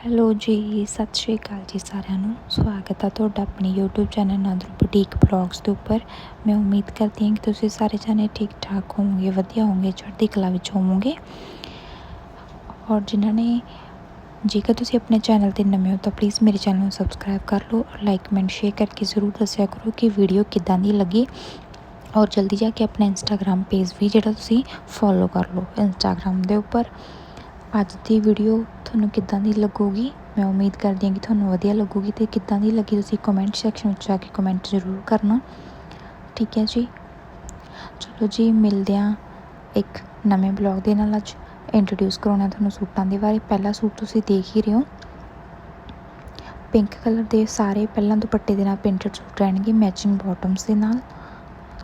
Hello ਜੀ, ਸਤਿ ਸ਼੍ਰੀ ਅਕਾਲ ਜੀ ਸਾਰਿਆਂ ਨੂੰ। ਸਵਾਗਤ ਹੈ ਤੁਹਾਡਾ ਆਪਣੇ YouTube channel Nadar boutique blogs ਦੇ ਉੱਪਰ। ਮੈਂ ਉਮੀਦ ਕਰਦੀ ਹਾਂ ਕਿ ਤੁਸੀਂ ਸਾਰੇ ਜਾਣੇ ਠੀਕ ਠਾਕ ਹੋਵੋਗੇ, ਵਧੀਆ ਹੋਵੋਗੇ, ਚੜ੍ਹਦੀ ਕਲਾ ਵਿੱਚ ਹੋਵੋਗੇ। ਔਰ ਜਿਨ੍ਹਾਂ ਨੇ, ਜੇਕਰ ਤੁਸੀਂ ਆਪਣੇ ਚੈਨਲ ਤੇ ਨਵੇਂ ਹੋ ਤਾਂ ਪਲੀਜ਼ ਮੇਰੇ ਚੈਨਲ ਨੂੰ ਸਬਸਕ੍ਰਾਈਬ ਕਰ ਲਓ ਔਰ ਲਾਈਕ ਕਮੈਂਟ ਸ਼ੇਅਰ ਕਰਕੇ ਜ਼ਰੂਰ ਦੱਸਿਆ ਕਰੋ ਕਿ ਵੀਡੀਓ ਕਿੱਦਾਂ ਦੀ ਲੱਗੀ। ਔਰ ਜਲਦੀ ਜਾ ਕੇ ਆਪਣਾ ਇੰਸਟਾਗ੍ਰam ਪੇਜ ਵੀ ਜਿਹੜਾ ਤੁਸੀਂ ਫੋਲੋ ਕਰ ਲਓ ਇੰਸਟਾਗ੍ਰam ਦੇ ਉੱਪਰ। ਅੱਜ ਦੀ ਵੀਡੀਓ ਤੁਹਾਨੂੰ ਕਿੱਦਾਂ ਦੀ ਲੱਗੂਗੀ? ਮੈਂ ਉਮੀਦ ਕਰਦੀ ਹਾਂ ਕਿ ਤੁਹਾਨੂੰ ਵਧੀਆ ਲੱਗੂਗੀ ਤੇ ਕਿੱਦਾਂ ਦੀ ਲੱਗੀ ਤੁਸੀਂ ਕਮੈਂਟ ਸੈਕਸ਼ਨ ਵਿੱਚ ਜਾ ਕੇ ਕਮੈਂਟ ਜ਼ਰੂਰ ਕਰਨਾ। ਠੀਕ ਹੈ ਜੀ? ਚਲੋ ਜੀ, ਮਿਲਦੇ ਹਾਂ ਇੱਕ ਨਵੇਂ ਬਲੌਗ ਦੇ ਨਾਲ ਅੱਜ। ਇੰਟਰੋਡਿਊਸ ਕਰਾਉਣਾ ਤੁਹਾਨੂੰ ਸੂਟਾਂ ਦੇ ਬਾਰੇ। ਪਹਿਲਾ ਸੂਟ ਤੁਸੀਂ ਦੇਖ ਹੀ ਰਹੇ ਹੋ। ਪਿੰਕ ਕਲਰ ਦੇ ਸਾਰੇ ਪਹਿਲਾਂ ਦੁਪੱਟੇ ਦੇ ਨਾਲ ਪ੍ਰਿੰਟਡ ਸੂਟ ਰਹਿਣਗੇ ਮੈਚਿੰਗ ਬਾਟਮਸ ਦੇ ਨਾਲ।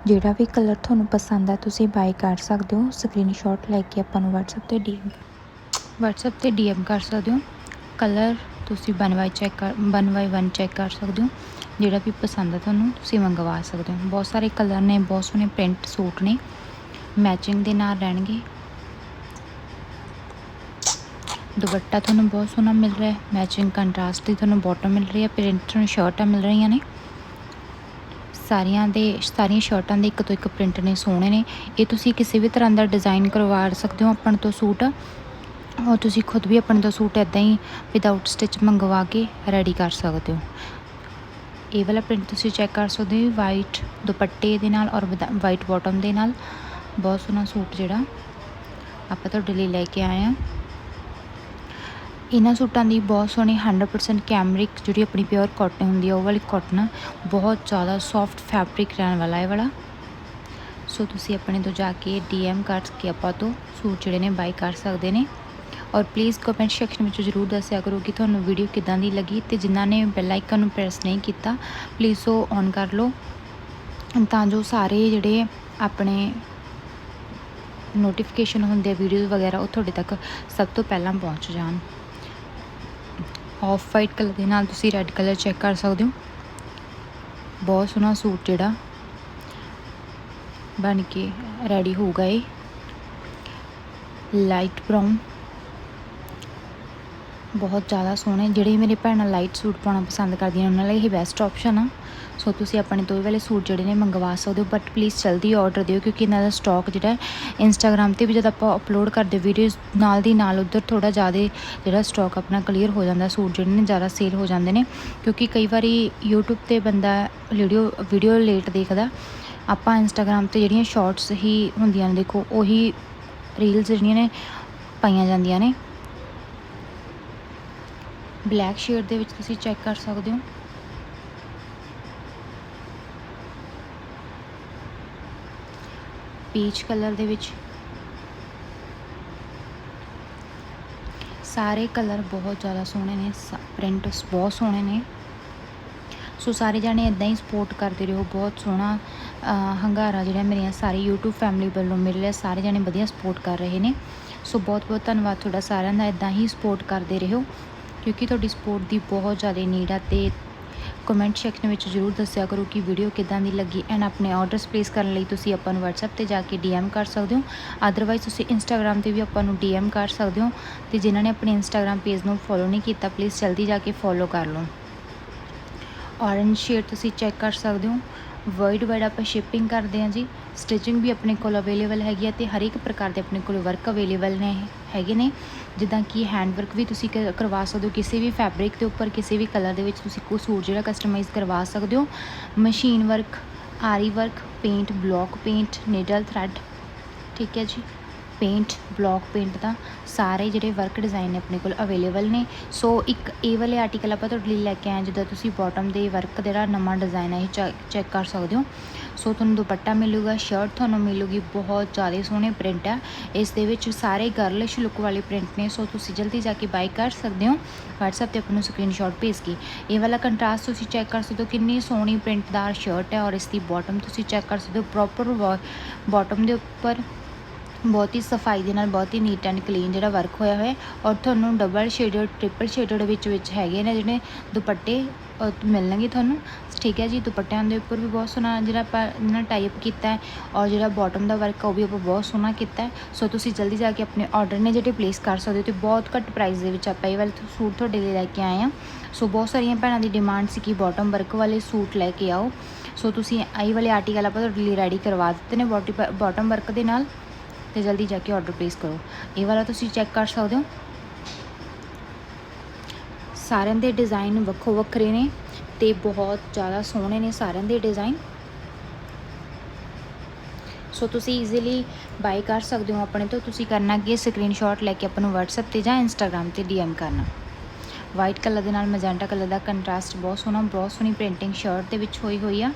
ਜਿਹੜਾ ਵੀ ਕਲਰ ਤੁਹਾਨੂੰ ਪਸੰਦ ਆ, ਤੁਸੀਂ ਬਾਈ ਕਰ ਸਕਦੇ ਹੋ। ਸਕਰੀਨਸ਼ਾਟ ਲੈ ਕੇ ਆਪਾਂ ਨੂੰ WhatsApp ਤੇ ਡੀਐਮ WhatsApp ਤੇ ਡੀਐਮ ਕਰ ਸਕਦੇ ਹੋ। ਕਲਰ ਤੁਸੀਂ ਵਨ ਬਾਈ ਚੈੱਕ ਕਰ ਵਨ ਬਾਈ ਵਨ ਚੈੱਕ ਕਰ ਸਕਦੇ ਹੋ। ਜਿਹੜਾ ਵੀ ਪਸੰਦ ਆ ਤੁਹਾਨੂੰ, ਤੁਸੀਂ ਮੰਗਵਾ ਸਕਦੇ ਹੋ। ਬਹੁਤ ਸਾਰੇ ਕਲਰ ਨੇ, ਬਹੁਤ ਸੋਹਣੇ ਪ੍ਰਿੰਟ ਸੂਟ ਨੇ। ਮੈਚਿੰਗ ਦੇ ਨਾਲ ਰਹਿਣਗੇ। ਦੁਪੱਟਾ ਤੁਹਾਨੂੰ ਬਹੁਤ ਸੋਹਣਾ ਮਿਲ ਰਿਹਾ ਹੈ। ਮੈਚਿੰਗ ਕੰਟਰਾਸਟ ਦੀ ਤੁਹਾਨੂੰ ਬਾਟਮ ਮਿਲ ਰਹੀ ਹੈ। ਪ੍ਰਿੰਟ ਤੁਹਾਨੂੰ ਸ਼ਰਟਾਂ ਮਿਲ ਰਹੀਆਂ ਨੇ। ਸਾਰੀਆਂ ਦੇ, ਸਾਰੀਆਂ ਸ਼ਰਟਾਂ ਦੇ ਇੱਕ ਤੋਂ ਇੱਕ ਪ੍ਰਿੰਟ ਨੇ ਸੋਹਣੇ ਨੇ। ਇਹ ਤੁਸੀਂ ਕਿਸੇ ਵੀ ਤਰ੍ਹਾਂ ਦਾ ਡਿਜ਼ਾਈਨ ਕਰਵਾ ਸਕਦੇ ਹੋ। ਆਪਣ ਤੋਂ ਸੂਟ ਔਰ ਤੁਸੀਂ ਖੁਦ ਵੀ ਆਪਣੇ ਤੋਂ ਸੂਟ ਇਦਾਂ ਹੀ ਵਿਦਆਊਟ ਸਟਿਚ ਮੰਗਵਾ ਕੇ ਰੈਡੀ ਕਰ ਸਕਦੇ ਹੋ। ਇਹ ਵਾਲਾ ਪ੍ਰਿੰਟ ਤੁਸੀਂ ਚੈੱਕ ਕਰ ਸਕਦੇ ਹੋ ਵਾਈਟ ਦੁਪੱਟੇ ਦੇ ਨਾਲ ਔਰ ਵਾਈਟ ਬਾਟਮ ਦੇ ਨਾਲ। ਬਹੁਤ ਸੋਹਣਾ ਸੂਟ ਜਿਹੜਾ ਆਪਾਂ ਤੁਹਾਡੇ ਲਈ ਲੈ ਕੇ ਆਏ ਆ ਇਹਨਾਂ ਸੂਟਾਂ ਦੀ ਬਹੁਤ ਸੋਹਣੀ 100% ਕੈਮਰਿਕ ਜਿਹੜੀ ਆਪਣੀ ਪਿਓਰ ਕਾਟਨ ਹੁੰਦੀ ਆ, ਉਹ ਵਾਲੀ ਕਾਟਨ ਬਹੁਤ ਜ਼ਿਆਦਾ ਸੌਫਟ ਫੈਬਰਿਕ ਰਹਿਣ ਵਾਲਾ ਇਹ ਵਾਲਾ। ਸੋ ਤੁਸੀਂ ਆਪਣੇ ਤੋਂ ਜਾ ਕੇ ਡੀਐਮ ਕਰ ਕੇ ਆਪਾਂ ਤੋਂ ਸੂਟ ਜਿਹੜੇ ਨੇ ਬਾਈ ਕਰ ਸਕਦੇ ਨੇ। ਔਰ ਪਲੀਜ਼ ਕਮੈਂਟ ਸੈਕਸ਼ਨ ਵਿੱਚ ਜਰੂਰ ਦੱਸਿਆ ਕਰੋ ਕਿ ਤੁਹਾਨੂੰ ਵੀਡੀਓ ਕਿੱਦਾਂ ਦੀ ਲੱਗੀ ਤੇ ਜਿਨ੍ਹਾਂ ਨੇ ਬੈਲ ਆਈਕਨ ਨੂੰ ਪ੍ਰੈਸ ਨਹੀਂ ਕੀਤਾ ਪਲੀਜ਼ ਉਹ ਔਨ ਕਰ ਲਓ। ਤਾਂ ਜੋ ਸਾਰੇ ਜਿਹੜੇ ਆਪਣੇ ਨੋਟੀਫਿਕੇਸ਼ਨ ਹੁੰਦੇ ਆ ਵੀਡੀਓਜ਼ ਵਗੈਰਾ, ਉਹ ਤੁਹਾਡੇ ਤੱਕ ਸਭ ਤੋਂ ਪਹਿਲਾਂ ਪਹੁੰਚ ਜਾਣ। ਆਫ ਵਾਈਟ ਕਲਰ ਦੇ ਨਾਲ ਤੁਸੀਂ ਰੈੱਡ ਕਲਰ ਚੈੱਕ ਕਰ ਸਕਦੇ ਹੋ। ਬਹੁਤ ਸੋਹਣਾ ਸੂਟ ਜਿਹੜਾ ਬਣ ਕੇ ਰੈਡੀ ਹੋਊਗਾ ਇਹ। ਲਾਈਟ ਬ੍ਰਾਊਨ ਬਹੁਤ ਜ਼ਿਆਦਾ ਸੋਹਣੇ। ਜਿਹੜੇ ਮੇਰੇ ਭੈਣਾਂ ਲਾਈਟ ਸੂਟ ਪਾਉਣਾ ਪਸੰਦ ਕਰਦੀਆਂ ਉਹਨਾਂ ਲਈ ਇਹ ਬੈਸਟ ਆਪਸ਼ਨ ਆ। ਸੋ ਤੁਸੀਂ ਆਪਣੇ ਤੋਂ ਵਾਲੇ ਸੂਟ ਜਿਹੜੇ ਨੇ ਮੰਗਵਾ ਸਕਦੇ ਹੋ ਬਟ ਪਲੀਜ਼ ਜਲਦੀ ਆਰਡਰ ਦਿਓ, ਕਿਉਂਕਿ ਇਹਨਾਂ ਦਾ ਸਟਾਕ ਜਿਹੜਾ ਹੈ ਇੰਸਟਾਗ੍ਰam ਤੇ ਵੀ ਜਦ ਆਪਾਂ ਅਪਲੋਡ ਕਰਦੇ ਵੀਡੀਓਜ਼ ਨਾਲ ਦੀ ਨਾਲ ਉਧਰ ਥੋੜਾ ਜ਼ਿਆਦਾ ਜਿਹੜਾ ਸਟਾਕ ਆਪਣਾ ਕਲੀਅਰ ਹੋ ਜਾਂਦਾ ਸੂਟ ਜਿਹੜੇ ਨੇ ਜ਼ਿਆਦਾ ਸੇਲ ਹੋ ਜਾਂਦੇ ਨੇ। ਕਿਉਂਕਿ ਕਈ ਵਾਰੀ YouTube ਤੇ ਬੰਦਾ ਵੀਡੀਓ ਵੀਡੀਓ ਲੇਟ ਦੇਖਦਾ। ਆਪਾਂ ਇੰਸਟਾਗ੍ਰam ਤੇ ਜਿਹੜੀਆਂ ਸ਼ਾਰਟਸ ਹੀ ਹੁੰਦੀਆਂ ਨੇ, ਦੇਖੋ, ਉਹੀ ਰੀਲਸ ਜਿਹੜੀਆਂ ਨੇ ਪਾਈਆਂ ਜਾਂਦੀਆਂ ਨੇ। ਬਲੈਕ ਸ਼ੇਡ ਦੇ ਵਿੱਚ ਤੁਸੀਂ ਚੈੱਕ ਕਰ ਸਕਦੇ ਹੋ। ਪੀਚ ਕਲਰ ਦੇ ਵਿੱਚ। ਸਾਰੇ ਕਲਰ ਬਹੁਤ ਜ਼ਿਆਦਾ ਸੋਹਣੇ ਨੇ ਪ੍ਰਿੰਟਸ ਬਹੁਤ ਸੋਹਣੇ ਨੇ। ਸੋ ਸਾਰੇ ਜਾਣੇ ਇਦਾਂ ਹੀ ਸਪੋਰਟ ਕਰਦੇ ਰਹੋ, ਬਹੁਤ ਸੋਹਣਾ ਹੰਗਾਰਾ ਜਿਹੜਾ ਮੇਰੀਆਂ ਸਾਰੀ YouTube ਫੈਮਿਲੀ ਵੱਲੋਂ ਮਿਲ ਰਿਹਾ, ਸਾਰੇ ਜਾਣੇ ਵਧੀਆ ਸਪੋਰਟ ਕਰ ਰਹੇ ਨੇ। ਸੋ ਬਹੁਤ ਬਹੁਤ ਧੰਨਵਾਦ ਤੁਹਾਡਾ ਸਾਰਿਆਂ ਦਾ ਇਦਾਂ ਹੀ ਸਪੋਰਟ ਕਰਦੇ ਰਹੋ। ਕਿਉਂਕਿ ਤੁਹਾਡੀ ਸਪੋਰਟ ਦੀ ਬਹੁਤ ਜ਼ਿਆਦਾ ਨੀਡ ਆ ਤੇ ਕਮੈਂਟ ਸੈਕਸ਼ਨ ਵਿੱਚ ਜਰੂਰ ਦੱਸਿਆ ਕਰੋ ਕਿ ਵੀਡੀਓ ਕਿਦਾਂ ਦੀ ਲੱਗੀ ਐਂਡ ਆਪਣੇ ਆਰਡਰਸ ਪਲੇਸ ਕਰਨ ਲਈ ਤੁਸੀਂ ਆਪਾਂ ਨੂੰ WhatsApp ਤੇ ਜਾ ਕੇ DM ਕਰ ਸਕਦੇ ਹੋ। ਅਦਰਵਾਈਜ਼ ਤੁਸੀਂ Instagram ਤੇ ਵੀ ਆਪਾਂ ਨੂੰ DM ਕਰ ਸਕਦੇ ਹੋ ਤੇ ਜਿਨ੍ਹਾਂ ਨੇ ਆਪਣੇ Instagram ਪੇਜ ਨੂੰ ਫੋਲੋ ਨਹੀਂ ਕੀਤਾ ਪਲੀਜ਼ ਜਲਦੀ ਜਾ ਕੇ ਫੋਲੋ ਕਰ ਲਓ। ਔਰੰਜ ਸ਼ੇਡ ਤੁਸੀਂ ਚੈੱਕ ਕਰ ਸਕਦੇ ਹੋ। ਵਰਲਡ ਵਾਈਡ ਆਪਾਂ ਸ਼ਿਪਿੰਗ ਕਰਦੇ ਹਾਂ ਜੀ। ਸਟਿਚਿੰਗ ਵੀ ਆਪਣੇ ਕੋਲ ਅਵੇਲੇਬਲ ਹੈਗੀ ਹੈ ਤੇ ਹਰ ਇੱਕ ਪ੍ਰਕਾਰ ਦੇ ਆਪਣੇ ਕੋਲ ਵਰਕ ਅਵੇਲੇਬਲ ਨੇ, ਹੈਗੇ ਨੇ। ਜਿੱਦਾਂ ਕਿ ਹੈਂਡ ਵਰਕ ਵੀ ਤੁਸੀਂ ਕਰਵਾ ਸਕਦੇ ਹੋ, ਕਿਸੇ ਵੀ ਫੈਬਰਿਕ ਦੇ ਉੱਪਰ, ਕਿਸੇ ਵੀ ਕਲਰ ਦੇ ਵਿੱਚ ਤੁਸੀਂ ਕੋਈ ਸੂਟ ਜਿਹੜਾ ਕਸਟਮਾਈਜ਼ ਕਰਵਾ ਸਕਦੇ ਹੋ। Machine work, aari work, paint, block paint, needle thread, ਠੀਕ ਹੈ ਜੀ। ਪੇਂਟ ਬਲੌਕ ਪੇਂਟ ਦਾ ਸਾਰੇ ਜਿਹੜੇ ਵਰਕ ਡਿਜ਼ਾਈਨ ਨੇ ਆਪਣੇ ਕੋਲ ਅਵੇਲੇਬਲ ਨੇ। ਸੋ ਇੱਕ ਇਹ ਵਾਲੇ ਆਰਟੀਕਲ ਆਪਾਂ ਤੁਹਾਡੇ ਲਈ ਲੈ ਕੇ ਆਏ ਜਿੱਦਾਂ ਤੁਸੀਂ ਬਾਟਮ ਦੇ ਵਰਕ ਜਿਹੜਾ ਨਵਾਂ ਡਿਜ਼ਾਈਨ ਹੈ, ਇਹ ਚੈੱਕ ਕਰ ਸਕਦੇ ਹੋ। ਸੋ ਤੁਹਾਨੂੰ ਦੁਪੱਟਾ ਮਿਲੂਗਾ ਸ਼ਰਟ ਤੁਹਾਨੂੰ ਮਿਲੂਗੀ, ਬਹੁਤ ਜ਼ਿਆਦਾ ਸੋਹਣੇ ਪ੍ਰਿੰਟ ਹੈ ਇਸ ਦੇ ਵਿੱਚ ਸਾਰੇ ਗਰਲਿਸ਼ ਲੁੱਕ ਵਾਲੇ ਪ੍ਰਿੰਟ ਨੇ। ਸੋ ਤੁਸੀਂ ਜਲਦੀ ਜਾ ਕੇ ਬਾਈ ਕਰ ਸਕਦੇ ਹੋ। WhatsApp ਤੇ ਆਪਾਂ ਨੂੰ ਸਕਰੀਨਸ਼ਾਟ ਭੇਜ ਕੇ। ਇਹ ਵਾਲਾ ਕੰਟਰਾਸਟ ਤੁਸੀਂ ਚੈੱਕ ਕਰ ਸਕਦੇ ਹੋ, ਕਿੰਨੀ ਸੋਹਣੀ ਪ੍ਰਿੰਟਦਾਰ ਸ਼ਰਟ ਹੈ ਔਰ ਇਸ ਦੀ ਬਾਟਮ ਤੁਸੀਂ ਚੈੱਕ ਕਰ ਸਕਦੇ ਹੋ ਪ੍ਰੋਪਰ ਬਾਟਮ ਦੇ ਉੱਪਰ। ਬਹੁਤ ਹੀ ਸਫ਼ਾਈ ਦੇ ਨਾਲ ਬਹੁਤ ਹੀ ਨੀਟ ਐਂਡ ਕਲੀਨ ਜਿਹੜਾ ਵਰਕ ਹੋਇਆ ਹੋਇਆ ਔਰ ਤੁਹਾਨੂੰ ਡਬਲ ਸ਼ੇਡਡ ਟ੍ਰਿਪਲ ਸ਼ੇਡਡ ਵਿੱਚ ਵਿੱਚ ਹੈਗੇ ਨੇ ਜਿਹੜੇ ਦੁਪੱਟੇ ਮਿਲਣਗੇ ਤੁਹਾਨੂੰ। ਠੀਕ ਹੈ ਜੀ, ਦੁਪੱਟਿਆਂ ਦੇ ਉੱਪਰ ਵੀ ਬਹੁਤ ਸੋਹਣਾ ਜਿਹੜਾ ਆਪਾਂ ਇਹਨਾਂ ਟਾਈਪ ਕੀਤਾ ਹੈ ਔਰ ਜਿਹੜਾ ਬਾਟਮ ਦਾ ਵਰਕ ਆ ਉਹ ਵੀ ਆਪਾਂ ਬਹੁਤ ਸੋਹਣਾ ਕੀਤਾ ਹੈ। ਸੋ ਤੁਸੀਂ ਜਲਦੀ ਜਾ ਕੇ ਆਪਣੇ ਆਰਡਰ ਨੇ ਜਿਹੜੇ ਪਲੇਸ ਕਰ ਸਕਦੇ ਹੋ ਤੇ ਬਹੁਤ ਘੱਟ ਪ੍ਰਾਈਸ ਦੇ ਵਿੱਚ ਆਪਾਂ ਇਹ ਵਾਲੇ ਸੂਟ ਤੁਹਾਡੇ ਲਈ ਲੈ ਕੇ ਆਏ ਆ ਸੋ ਬਹੁਤ ਸਾਰੀਆਂ ਭੈਣਾਂ ਦੀ ਡਿਮਾਂਡ ਸੀ ਕਿ ਬਾਟਮ ਵਰਕ ਵਾਲੇ ਸੂਟ ਲੈ ਕੇ ਆਓ। ਸੋ ਤੁਸੀਂ ਆਈ ਵਾਲੇ ਆਰਟੀਕਲ ਆਪਾਂ ਤੁਹਾਡੇ ਲਈ ਰੈਡੀ ਕਰਵਾ ਦਿੱਤੇ ਨੇ ਬਾਟੀ ਬਾਟਮ ਵਰਕ ਦੇ ਨਾਲ। ਤੇ ਜਲਦੀ ਜਾ ਕੇ ਆਰਡਰ ਪਲੇਸ ਕਰੋ। ਇਹ ਵਾਲਾ ਤੁਸੀਂ ਚੈੱਕ ਕਰ ਸਕਦੇ ਹੋ। ਸਾਰਿਆਂ ਦੇ ਡਿਜ਼ਾਈਨ ਵੱਖੋ ਵੱਖਰੇ ਨੇ ਤੇ ਬਹੁਤ ਜ਼ਿਆਦਾ ਸੋਹਣੇ ਨੇ ਸਾਰਿਆਂ ਦੇ ਡਿਜ਼ਾਈਨ ਸੋ ਤੁਸੀਂ ਈਜ਼ੀਲੀ ਬਾਈ ਕਰ ਸਕਦੇ ਹੋ ਆਪਣੇ ਤੋਂ। ਤੁਸੀਂ ਕਰਨਾ ਕੀ ਸਕਰੀਨਸ਼ਾਟ ਲੈ ਕੇ ਆਪਾਂ ਨੂੰ WhatsApp ਤੇ ਜਾਂ Instagram ਤੇ DM ਕਰਨਾ। ਵਾਈਟ ਕਲਰ ਦੇ ਨਾਲ ਮੈਜੈਂਟਾ ਕਲਰ ਦਾ ਕੰਟਰਾਸਟ ਬਹੁਤ ਸੋਹਣਾ, ਬਹੁਤ ਸੋਹਣੀ ਪ੍ਰਿੰਟਿੰਗ ਸ਼ਰਟ ਦੇ ਵਿੱਚ ਹੋਈ ਹੋਈ ਆ।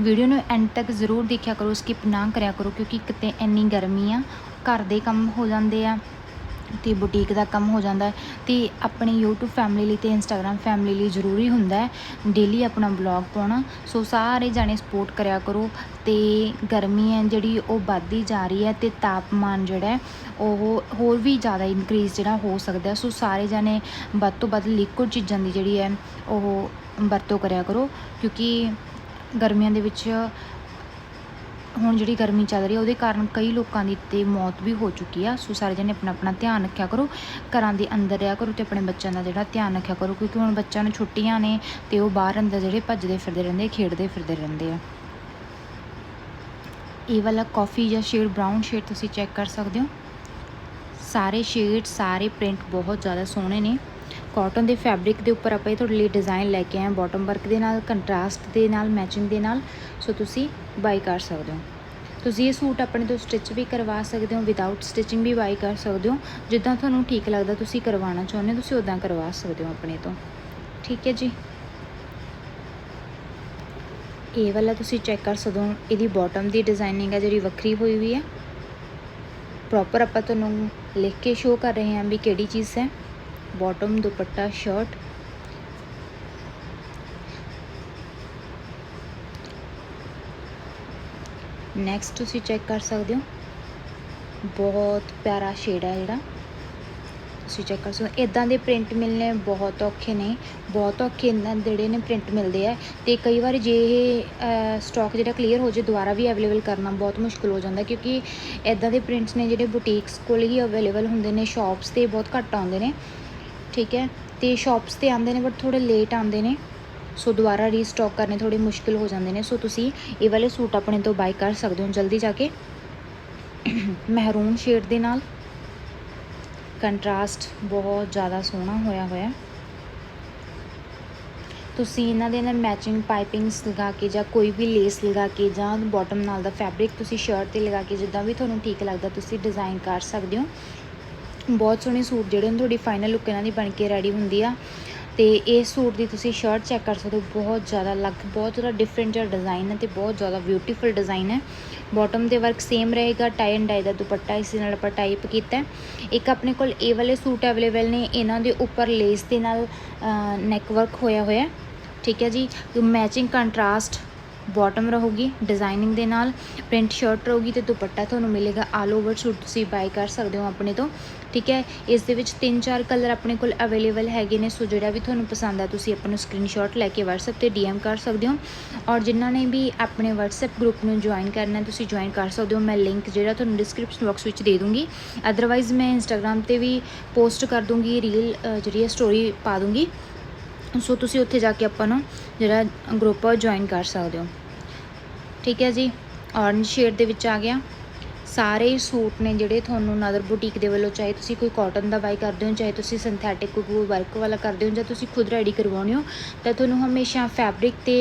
ਵੀਡੀਓ ਨੂੰ ਐਂਡ ਤੱਕ ਜ਼ਰੂਰ ਦੇਖਿਆ ਕਰੋ ਸਕਿਪ ਨਾ ਕਰਿਆ ਕਰੋ, ਕਿਉਂਕਿ ਕਿਤੇ ਇੰਨੀ ਗਰਮੀ ਆ, ਘਰ ਦੇ ਕੰਮ ਹੋ ਜਾਂਦੇ ਆ ਤੇ ਬੁਟੀਕ ਦਾ ਕੰਮ ਹੋ ਜਾਂਦਾ ਹੈ ਤੇ ਆਪਣੀ YouTube ਫੈਮਿਲੀ ਲਈ ਤੇ Instagram ਫੈਮਿਲੀ ਲਈ ਜ਼ਰੂਰੀ ਹੁੰਦਾ ਹੈ ਡੇਲੀ ਆਪਣਾ ਬਲੌਗ ਪਾਉਣਾ, ਸੋ ਸਾਰੇ ਜਾਣੇ ਸਪੋਰਟ ਕਰਿਆ ਕਰੋ ਤੇ ਗਰਮੀ ਹੈ ਜਿਹੜੀ ਉਹ ਵੱਧਦੀ ਜਾ ਰਹੀ ਹੈ ਤੇ ਤਾਪਮਾਨ ਜਿਹੜਾ ਉਹ ਹੋਰ ਵੀ ਜ਼ਿਆਦਾ ਇਨਕਰੀਜ਼ ਜਿਹੜਾ ਹੋ ਸਕਦਾ ਸੋ ਸਾਰੇ ਜਾਣੇ ਵੱਧ ਤੋਂ ਵੱਧ ਲਿਕੁਇਡ ਚੀਜ਼ਾਂ ਦੀ ਜਿਹੜੀ ਹੈ ਉਹ ਵਰਤੋਂ ਕਰਿਆ ਕਰੋ, ਕਿਉਂਕਿ ਗਰਮੀਆਂ ਦੇ ਵਿੱਚ ਹੁਣ ਜਿਹੜੀ ਗਰਮੀ ਚੱਲ ਰਹੀ ਹੈ, ਉਹਦੇ ਕਾਰਨ ਕਈ ਲੋਕਾਂ ਦੀ ਤੇ ਮੌਤ ਵੀ ਹੋ ਚੁੱਕੀ ਆ। ਸੋ ਸਾਰੇ ਜਣੇ ਆਪਣਾ ਆਪਣਾ ਧਿਆਨ ਰੱਖਿਆ ਕਰੋ, ਘਰਾਂ ਦੇ ਅੰਦਰ ਰਿਹਾ ਕਰੋ ਤੇ ਆਪਣੇ ਬੱਚਿਆਂ ਦਾ ਜਿਹੜਾ ਧਿਆਨ ਰੱਖਿਆ ਕਰੋ, ਕਿਉਂਕਿ ਹੁਣ ਬੱਚਿਆਂ ਨੂੰ ਛੁੱਟੀਆਂ ਨੇ ਤੇ ਉਹ ਬਾਹਰ ਅੰਦਰ ਜਿਹੜੇ ਭੱਜਦੇ ਫਿਰਦੇ ਰਹਿੰਦੇ ਖੇਡਦੇ ਫਿਰਦੇ ਰਹਿੰਦੇ ਆ। ਇਹ ਵਾਲਾ ਕਾਫੀ ਜਾਂ ਸ਼ੇਡ ਬ੍ਰਾਊਨ ਸ਼ੇਡ ਤੁਸੀਂ ਚੈੱਕ ਕਰ ਸਕਦੇ ਹੋ। ਸਾਰੇ ਸ਼ੇਡ, ਸਾਰੇ ਪ੍ਰਿੰਟ ਬਹੁਤ ਜ਼ਿਆਦਾ ਸੋਹਣੇ ਨੇ। ਕਾਟਨ ਦੇ ਫੈਬਰਿਕ ਦੇ ਉੱਪਰ ਆਪਾਂ ਇਹ ਤੁਹਾਡੇ ਲਈ ਡਿਜ਼ਾਈਨ ਲੈ ਕੇ ਆਏ ਹਾਂ ਬਾਟਮ ਵਰਕ ਦੇ ਨਾਲ ਕੰਟਰਾਸਟ ਦੇ ਨਾਲ ਮੈਚਿੰਗ ਦੇ ਨਾਲ, ਸੋ ਤੁਸੀਂ ਬਾਈ ਕਰ ਸਕਦੇ ਹੋ। ਤੁਸੀਂ ਇਹ ਸੂਟ ਆਪਣੇ ਤੋਂ ਸਟਿਚ ਵੀ ਕਰਵਾ ਸਕਦੇ ਹੋ ਵਿਦਆਊਟ ਸਟਿਚਿੰਗ ਵੀ ਬਾਈ ਕਰ ਸਕਦੇ ਹੋ। ਜਿੱਦਾਂ ਤੁਹਾਨੂੰ ਠੀਕ ਲੱਗਦਾ ਤੁਸੀਂ ਕਰਵਾਉਣਾ ਚਾਹੁੰਦੇ ਹੋ, ਤੁਸੀਂ ਉਦਾਂ ਕਰਵਾ ਸਕਦੇ ਹੋ ਆਪਣੇ ਤੋਂ। ਠੀਕ ਹੈ ਜੀ। ਇਹ ਵਾਲਾ ਤੁਸੀਂ ਚੈੱਕ ਕਰ ਸਕਦੇ ਹੋ, ਇਹਦੀ ਬਾਟਮ ਦੀ ਡਿਜ਼ਾਈਨਿੰਗ ਹੈ ਜਿਹੜੀ ਵੱਖਰੀ ਹੋਈ ਹੋਈ ਹੈ। ਪ੍ਰੋਪਰ ਆਪਾਂ ਤੁਹਾਨੂੰ ਲਿਖ ਕੇ ਸ਼ੋ ਕਰ ਰਹੇ ਹਾਂ ਵੀ ਕਿਹੜੀ ਚੀਜ਼ ਹੈ। ਬਾਟਮ ਦੁਪੱਟਾ ਸ਼ਰਟ ਨੈਕਸਟ ਤੁਸੀਂ ਚੈੱਕ ਕਰ ਸਕਦੇ ਹੋ ਬਹੁਤ ਪਿਆਰਾ ਸ਼ੇਡ ਹੈ ਜਿਹੜਾ ਤੁਸੀਂ ਚੈੱਕ ਕਰ ਸਕਦੇ ਹੋ ਇਦਾਂ ਦੇ ਪ੍ਰਿੰਟ ਮਿਲਨੇ ਬਹੁਤ ਔਖੇ ਨੇ ਬਹੁਤ ਔਖੇ ਇਹਨਾਂ ਜਿਹੜੇ ਨੇ ਪ੍ਰਿੰਟ ਮਿਲਦੇ ਆ ਤੇ ਕਈ ਵਾਰ ਜੇ ਇਹ ਸਟਾਕ ਜਿਹੜਾ ਕਲੀਅਰ ਹੋ ਜੇ ਦੁਬਾਰਾ ਵੀ ਅਵੇਲੇਬਲ ਕਰਨਾ ਬਹੁਤ ਮੁਸ਼ਕਲ ਹੋ ਜਾਂਦਾ ਕਿਉਂਕਿ ਇਦਾਂ ਦੇ ਪ੍ਰਿੰਟਸ ਨੇ ਜਿਹੜੇ ਬੁਟੀਕਸ ਕੋਲ ਹੀ ਅਵੇਲੇਬਲ ਹੁੰਦੇ ਨੇ ਸ਼ਾਪਸ ਤੇ ਬਹੁਤ ਘੱਟ ਆਉਂਦੇ ਨੇ ਠੀਕ ਹੈ। ਤੇ ਸ਼ਾਪਸ ਤੇ ਆਉਂਦੇ ਨੇ ਬਟ ਥੋੜੇ ਲੇਟ ਆਉਂਦੇ ਨੇ। ਸੋ ਦੁਬਾਰਾ ਰੀਸਟਾਕ ਕਰਨੇ ਥੋੜੇ ਮੁਸ਼ਕਿਲ ਹੋ ਜਾਂਦੇ ਨੇ। ਸੋ ਤੁਸੀਂ ਇਹ ਵਾਲੇ ਸੂਟ ਆਪਣੇ ਤੋਂ ਬਾਈ ਕਰ ਸਕਦੇ ਹੋ। ਜਲਦੀ ਜਾ ਕੇ ਮਹਿਰੂਨ ਸ਼ੇਡ ਦੇ ਨਾਲ। ਕੰਟਰਾਸਟ ਬਹੁਤ ਜ਼ਿਆਦਾ ਸੋਹਣਾ ਹੋਇਆ ਹੋਇਆ। ਤੁਸੀਂ ਇਹਨਾਂ ਦੇ ਨਾਲ ਮੈਚਿੰਗ ਪਾਈਪਿੰਗਸ ਲਗਾ ਕੇ ਜਾਂ ਕੋਈ ਵੀ ਲੇਸ ਲਗਾ ਕੇ ਜਾਂ ਬਾਟਮ ਨਾਲ ਦਾ ਫੈਬਰਿਕ ਤੁਸੀਂ ਸ਼ਰਟ ਤੇ ਲਗਾ ਕੇ ਜਿੱਦਾਂ ਵੀ ਤੁਹਾਨੂੰ ਠੀਕ ਲੱਗਦਾ, ਤੁਸੀਂ ਡਿਜ਼ਾਈਨ ਕਰ ਸਕਦੇ ਹੋ। ਬਹੁਤ ਸੋਹਣੇ ਸੂਟ ਜਿਹੜੇ ਨੇ, ਤੁਹਾਡੀ ਫਾਈਨਲ ਲੁੱਕ ਇਹਨਾਂ ਦੀ ਬਣ ਕੇ ਰੈਡੀ ਹੁੰਦੀ ਆ। ਤੇ ਇਸ ਸੂਟ ਦੀ ਤੁਸੀਂ ਸ਼ਰਟ ਚੈੱਕ ਕਰ ਸਕਦੇ ਹੋ, ਬਹੁਤ ਜ਼ਿਆਦਾ ਅਲੱਗ ਬਹੁਤ ਜ਼ਿਆਦਾ ਡਿਫਰੈਂਟ ਜਿਹਾ ਡਿਜ਼ਾਈਨ ਹੈ ਤੇ ਬਹੁਤ ਜ਼ਿਆਦਾ ਬਿਊਟੀਫੁਲ ਡਿਜ਼ਾਈਨ ਹੈ। ਬਾਟਮ ਦੇ ਵਰਕ ਸੇਮ ਰਹੇਗਾ ਟਾਈ ਐਂਡ ਡਾਈ ਦਾ ਦੁਪੱਟਾ ਇਸ ਨਾਲ ਆਪਾਂ ਟਾਈਪ ਕੀਤਾ ਇੱਕ ਆਪਣੇ ਕੋਲ ਇਹ ਵਾਲੇ ਸੂਟ ਅਵੇਲੇਬਲ ਨੇ, ਇਹਨਾਂ ਦੇ ਉੱਪਰ ਲੇਸ ਦੇ ਨਾਲ ਨੈਕ ਵਰਕ ਹੋਇਆ ਹੋਇਆ ਠੀਕ ਹੈ ਜੀ ਮੈਚਿੰਗ ਕੰਟਰਾਸਟ ਬਾਟਮ ਰਹੂਗੀ ਡਿਜ਼ਾਈਨਿੰਗ ਦੇ ਨਾਲ ਪ੍ਰਿੰਟ ਸ਼ਰਟ ਰਹੂਗੀ ਤੇ ਦੁਪੱਟਾ ਤੁਹਾਨੂੰ ਮਿਲੇਗਾ ਆਲ ਓਵਰ ਸੂਟ ਤੁਸੀਂ ਬਾਈ ਕਰ ਸਕਦੇ ਹੋ ਆਪਣੇ ਤੋਂ, ਠੀਕ ਹੈ? ਇਸ ਦੇ ਵਿੱਚ ਤਿੰਨ ਚਾਰ ਕਲਰ ਆਪਣੇ ਕੋਲ ਅਵੇਲੇਬਲ ਹੈਗੇ ਨੇ, ਸੋ ਜਿਹੜਾ ਵੀ ਤੁਹਾਨੂੰ ਪਸੰਦ ਆ, ਤੁਸੀਂ ਆਪਾਂ ਨੂੰ ਸਕਰੀਨਸ਼ਾਟ ਲੈ ਕੇ WhatsApp ਤੇ DM ਕਰ ਸਕਦੇ ਹੋ। ਔਰ ਜਿਨ੍ਹਾਂ ਨੇ ਵੀ ਆਪਣੇ WhatsApp ਗਰੁੱਪ ਨੂੰ ਜੁਆਇਨ ਕਰਨਾ ਤੁਸੀਂ ਜੁਆਇਨ ਕਰ ਸਕਦੇ ਹੋ। ਮੈਂ ਲਿੰਕ ਜਿਹੜਾ ਤੁਹਾਨੂੰ ਡਿਸਕ੍ਰਿਪਸ਼ਨ ਬਾਕਸ ਵਿੱਚ ਦੇ ਦੂੰਗੀ। ਅਦਰਵਾਈਜ਼ ਮੈਂ Instagram ਤੇ ਵੀ ਪੋਸਟ ਕਰ ਦੂੰਗੀ ਰੀਲ ਜਿਹੜੀ ਹੈ ਸਟੋਰੀ ਪਾ ਦੂੰਗੀ। ਸੋ ਤੁਸੀਂ ਉੱਥੇ ਜਾ ਕੇ ਆਪਾਂ ਨੂੰ ਜਿਹੜਾ ਗਰੁੱਪ ਆ ਜੁਆਇਨ ਕਰ ਸਕਦੇ ਹੋ। ਠੀਕ ਹੈ ਜੀ? ਔਰੰਜ ਸ਼ੇਡ ਦੇ ਵਿੱਚ ਆ ਗਿਆ। ਸਾਰੇ ਸੂਟ ਨੇ ਜਿਹੜੇ ਤੁਹਾਨੂੰ ਨਦਰ ਬੁਟੀਕ ਦੇ ਵੱਲੋਂ ਚਾਹੇ ਤੁਸੀਂ ਕੋਈ ਕਾਟਨ ਦਾ ਬਾਈ ਕਰਦੇ ਹੋ, ਚਾਹੇ ਤੁਸੀਂ ਸਿੰਥੈਟਿਕ ਕੋਈ ਵਰਕ ਵਾਲਾ ਕਰਦੇ ਹੋ ਜਾਂ ਤੁਸੀਂ ਖੁਦ ਰੈਡੀ ਕਰਵਾਉਣੇ ਹੋ, ਤਾਂ ਤੁਹਾਨੂੰ ਹਮੇਸ਼ਾ ਫੈਬਰਿਕ ਤੇ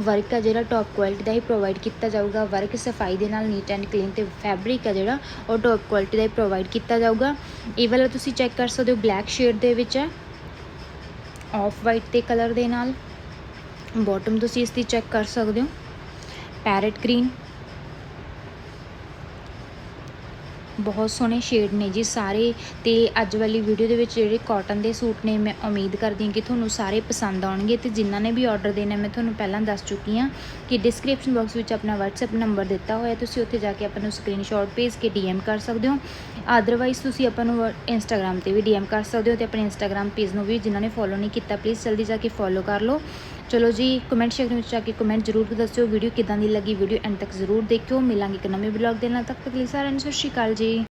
ਵਰਕ ਆ ਜਿਹੜਾ ਟੌਪ ਕੁਆਲਿਟੀ ਦਾ ਹੀ ਪ੍ਰੋਵਾਈਡ ਕੀਤਾ ਜਾਊਗਾ। ਵਰਕ ਸਫ਼ਾਈ ਦੇ ਨਾਲ ਨੀਟ ਐਂਡ ਕਲੀਨ ਤੇ ਫੈਬਰਿਕ ਆ ਜਿਹੜਾ ਉਹ ਟੌਪ ਕੁਆਲਿਟੀ ਦਾ ਹੀ ਪ੍ਰੋਵਾਈਡ ਕੀਤਾ ਜਾਊਗਾ। ਇਹ ਵਾਲਾ ਤੁਸੀਂ ਚੈੱਕ ਕਰ ਸਕਦੇ ਹੋ ਬਲੈਕ ਸ਼ੇਡ ਦੇ ਵਿੱਚ ਹੈ। ਆਫ ਵਾਈਟ ਤੇ ਕਲਰ ਦੇ ਨਾਲ। ਬਾਟਮ ਤੁਸੀਂ ਇਸ ਦੀ ਚੈੱਕ ਕਰ ਸਕਦੇ ਹੋ। ਪੈਰਟ ਗ੍ਰੀਨ ਬਹੁਤ ਸੋਹਣੇ ਸ਼ੇਡ ਨੇ ਜੀ ਸਾਰੇ ਤੇ ਅੱਜ ਵਾਲੀ ਵੀਡੀਓ ਦੇ ਵਿੱਚ ਜਿਹੜੇ ਕਾਟਨ ਦੇ ਸੂਟ ਨੇ, ਮੈਂ ਉਮੀਦ ਕਰਦੀ ਹਾਂ ਕਿ ਤੁਹਾਨੂੰ ਸਾਰੇ ਪਸੰਦ ਆਉਣਗੇ ਤੇ ਜਿਨ੍ਹਾਂ ਨੇ ਵੀ ਆਰਡਰ ਦੇਣਾ, ਮੈਂ ਤੁਹਾਨੂੰ ਪਹਿਲਾਂ ਦੱਸ ਚੁੱਕੀ ਹਾਂ ਕਿ ਡਿਸਕ੍ਰਿਪਸ਼ਨ ਬਾਕਸ ਵਿੱਚ ਆਪਣਾ WhatsApp ਨੰਬਰ ਦਿੱਤਾ ਹੋਇਆ, ਤੁਸੀਂ ਉੱਥੇ ਜਾ ਕੇ ਆਪਾਂ ਨੂੰ ਸਕਰੀਨਸ਼ਾਟ ਭੇਜ ਕੇ DM ਕਰ ਸਕਦੇ ਹੋ। ਅਦਰਵਾਈਜ਼ ਤੁਸੀਂ ਆਪਾਂ ਨੂੰ ਇੰਸਟਾਗ੍ਰam ਤੇ ਵੀ DM ਕਰ ਸਕਦੇ ਹੋ ਤੇ ਆਪਣੇ ਇੰਸਟਾਗ੍ਰam ਪੇਜ ਨੂੰ ਵੀ, ਜਿਨ੍ਹਾਂ ਨੇ ਫੋਲੋ ਨਹੀਂ ਕੀਤਾ ਪਲੀਜ਼ ਜਲਦੀ ਜਾ ਕੇ ਫੋਲੋ ਕਰ ਲਓ। ਚਲੋ ਜੀ ਕਮੈਂਟ ਸੈਕਸ਼ਨ ਵਿੱਚ ਜਾ ਕੇ ਕਮੈਂਟ ਜ਼ਰੂਰ ਦੱਸਿਓ ਵੀਡੀਓ ਕਿਦਾਂ ਦੀ ਲੱਗੀ ਵੀਡੀਓ ਐਂਡ ਤੱਕ ਜ਼ਰੂਰ ਦੇਖਿਓ। ਮਿਲਾਂਗੇ ਇੱਕ ਨਵੇਂ ਬਲੌਗ ਦੇ ਨਾਲ ਤੱਕ ਤੱਕ ਲਈ ਸਾਰਿਆਂ ਨੂੰ ਸਤਿ ਸ਼੍ਰੀ ਅਕਾਲ ਜੀ।